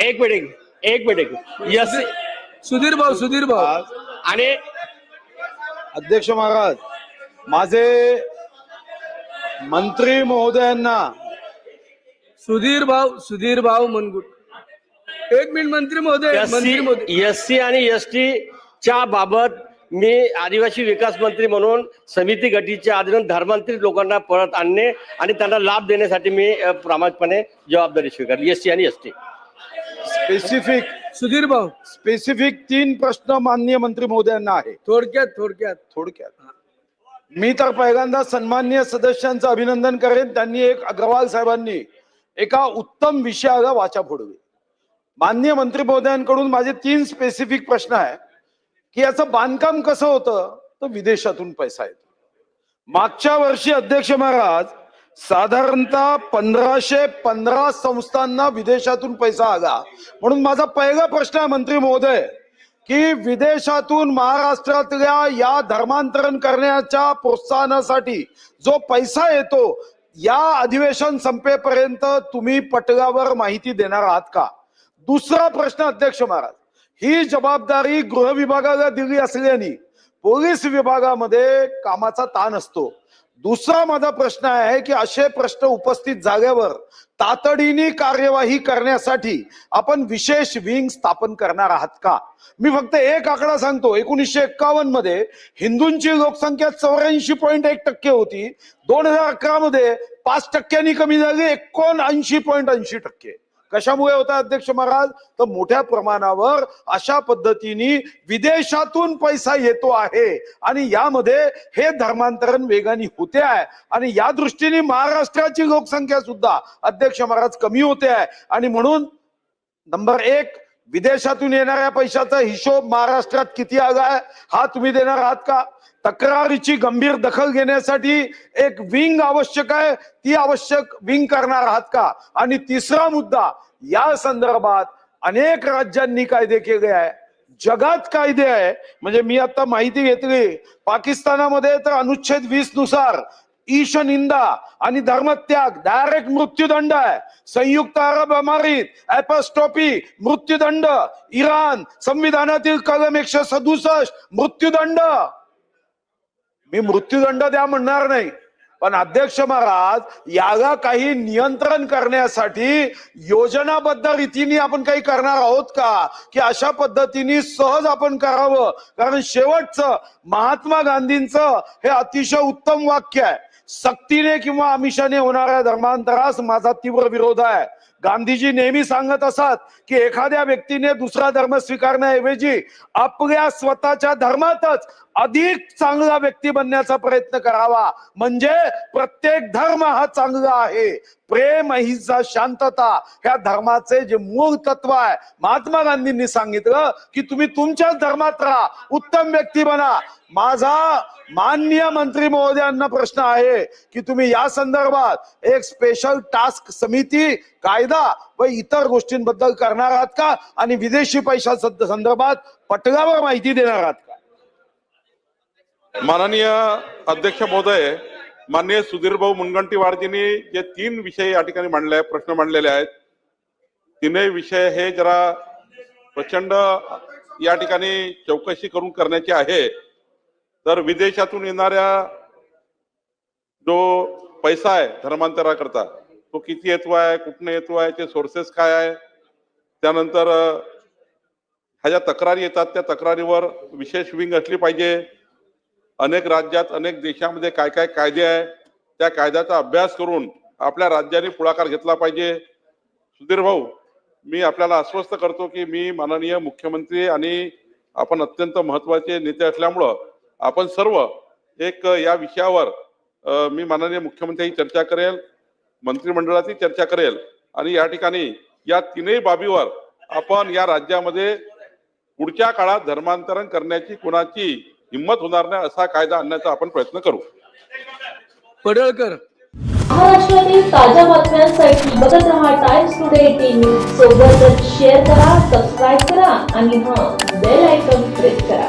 एक मिनिट एक minute. Yes. Sudhir भाऊ सुधीर भाऊ. आणि अध्यक्ष महाराज माझे मंत्री महोदयांना सुधीर भाऊ सुधीर भाऊ मनगुट. एक मिनिट मंत्री महोदय एस सी आणि एस टी च्या बाबत मी आदिवासी विकास मंत्री म्हणून समिती गटीच्या अधीन धर्मांतरित लोकांना परत आणणे आणि त्यांना लाभ देण्यासाठी मी प्रामाणिकपणे जबाबदारी स्वीकारली. एस सी आणि एस टी. स्पेसिफिक सुधीर भाऊ. स्पेसिफिक तीन प्रश्न माननीय मंत्री महोदयांना आहे. थोडक्यात थोडक्यात. थोडक्यात. मी तर पहिल्यांदा सन्माननीय सदस्यांचं अभिनंदन करेन. त्यांनी एक अग्रवाल साहेबांनी एका उत्तम विषयाला वाचा फोडवी. माननीय मंत्री महोदयांकडून माझे तीन स्पेसिफिक प्रश्न आहे की याचं बांधकाम कसं होतं? तर विदेशातून पैसा येतो. मागच्या वर्षी अध्यक्ष महाराज साधारणतः पंधराशे पंधरा संस्थांना विदेशातून पैसा आला. म्हणून माझा पहिला प्रश्न आहे मंत्री महोदय की विदेशातून महाराष्ट्रातल्या या धर्मांतरण करण्याच्या प्रोत्साहनासाठी जो पैसा येतो या अधिवेशन संपेपर्यंत तुम्ही पटलावर माहिती देणार आहात का? दुसरा प्रश्न अध्यक्ष महाराज ही जबाबदारी गृह विभागाला दिली असल्याने पोलीस विभागामध्ये कामाचा ताण असतो. दुसरा माझा प्रश्न आहे की असे प्रश्न उपस्थित झाल्यावर तातडीने कार्यवाही करण्यासाठी आपण विशेष विंग स्थापन करणार आहात का? मी फक्त एक आकडा सांगतो. एकोणीसशे एक्कावन्नमध्ये हिंदूंची लोकसंख्या चौऱ्याऐंशी पॉईंट एक टक्के होती. दोन हजार अकरा मध्ये पाच टक्क्यांनी कमी झाली एकोणऐंशी पॉईंट ऐंशी टक्के. कशामुळे होता अध्यक्ष महाराज? तर मोठ्या प्रमाणावर अशा पद्धतीने विदेशातून पैसा येतो आहे. आणि यामध्ये हे धर्मांतरण वेगाने होते आहे. आणि या दृष्टीने महाराष्ट्राची लोकसंख्या सुद्धा अध्यक्ष महाराज कमी होते आहे. आणि म्हणून नंबर एक विदेशातून येणाऱ्या पैशाचा हिशोब महाराष्ट्रात किती आला आहे? हा तुम्ही देणार आहात का? तक्रारीची गंभीर दखल घेण्यासाठी एक विंग आवश्यक आहे. ती आवश्यक विंग करणार आहात का? आणि तिसरा मुद्दा या संदर्भात अनेक राज्यांनी कायदे केले आहे. जगात कायदे आहे. म्हणजे मी आता माहिती घेतली पाकिस्तानामध्ये तर अनुच्छेद वीसनुसार ईश निंदा आणि धर्मत्याग डायरेक्ट मृत्यूदंड आहे. संयुक्त अरब अमारीत ऍपस्टॉपी मृत्यूदंड. इराण संविधानातील कलम एकशे सदुसष्ट मृत्यूदंड. मी मृत्यूदंड द्या म्हणणार नाही. पण अध्यक्ष महाराज याला काही नियंत्रण करण्यासाठी योजनाबद्ध रीतीने आपण काही करणार आहोत का? की अशा पद्धतीने सहज आपण करावं? कारण शेवटचं महात्मा गांधींचं हे अतिशय उत्तम वाक्य आहे. सक्तीने किंवा आमिषाने होणाऱ्या धर्मांतरास माझा तीव्र विरोध आहे. गांधीजी नेहमी सांगत असत की एखाद्या व्यक्तीने दुसरा धर्म स्वीकारण्याऐवजी आपल्या स्वतःच्या धर्मातच अधिक चांगला व्यक्ती बनण्याचा प्रयत्न करावा. म्हणजे प्रत्येक धर्म हा चांगला आहे. प्रेम अहिंसा शांतता. ह्या धर्माचे जे मूळ तत्व आहे. महात्मा गांधींनी सांगितलं की तुम्ही तुमच्याच धर्मात राहा. उत्तम व्यक्ती बना. माझा माननीय मंत्री महोदयांना प्रश्न आहे की तुम्ही या संदर्भात एक स्पेशल टास्क समिती कायदा व इतर गोष्टींबद्दल करणार आहात का? आणि विदेशी पैशा संदर्भात पटलावर माहिती देणार आहात का? माननीय अध्यक्ष महोदय माननीय सुधीर भाऊ मुनगंटीवारजींनी जे तीन विषय या ठिकाणी मांडले आहेत प्रश्न मांडलेले आहेत तीनही विषय हे जरा प्रचंड या ठिकाणी चौकशी करून करण्याची आहे. तर विदेशातून येणाऱ्या जो पैसा आहे धर्मांतराकरता तो किती येतो आहे कुठनं येतो आहे ते सोर्सेस काय आहे त्यानंतर ह्या ज्या तक्रारी येतात त्या तक्रारीवर विशेष विंग असली पाहिजे. अनेक राज्यात अनेक देशामध्ये काय काय कायदे आहे त्या कायद्याचा अभ्यास करून आपल्या राज्याने पुढाकार घेतला पाहिजे. सुधीर भाऊ मी आपल्याला आश्वस्त करतो की मी माननीय मुख्यमंत्री आणि आपण अत्यंत महत्त्वाचे नेते असल्यामुळं आपण सर्व एक या विषयावर मी माननीय मुख्यमंत्र्यांची चर्चा करेल मंत्रिमंडळाची चर्चा करेल आणि या ठिकाणी या तीनही बाबीवर आपण या राज्यामध्ये पुढच्या काळात धर्मांतरण करण्याची कोणाची हिंमत होणार नाही असा कायदा आणण्याचा आपण प्रयत्न करू. पडळकर. महाराष्ट्रातील ताज्या बातम्यांसाठी बघत रहा टाइम्स टुडे टीव्ही सोबतच शेअर करा सबस्क्राईब करा आणि हां बेल आयकॉन प्रेस करा.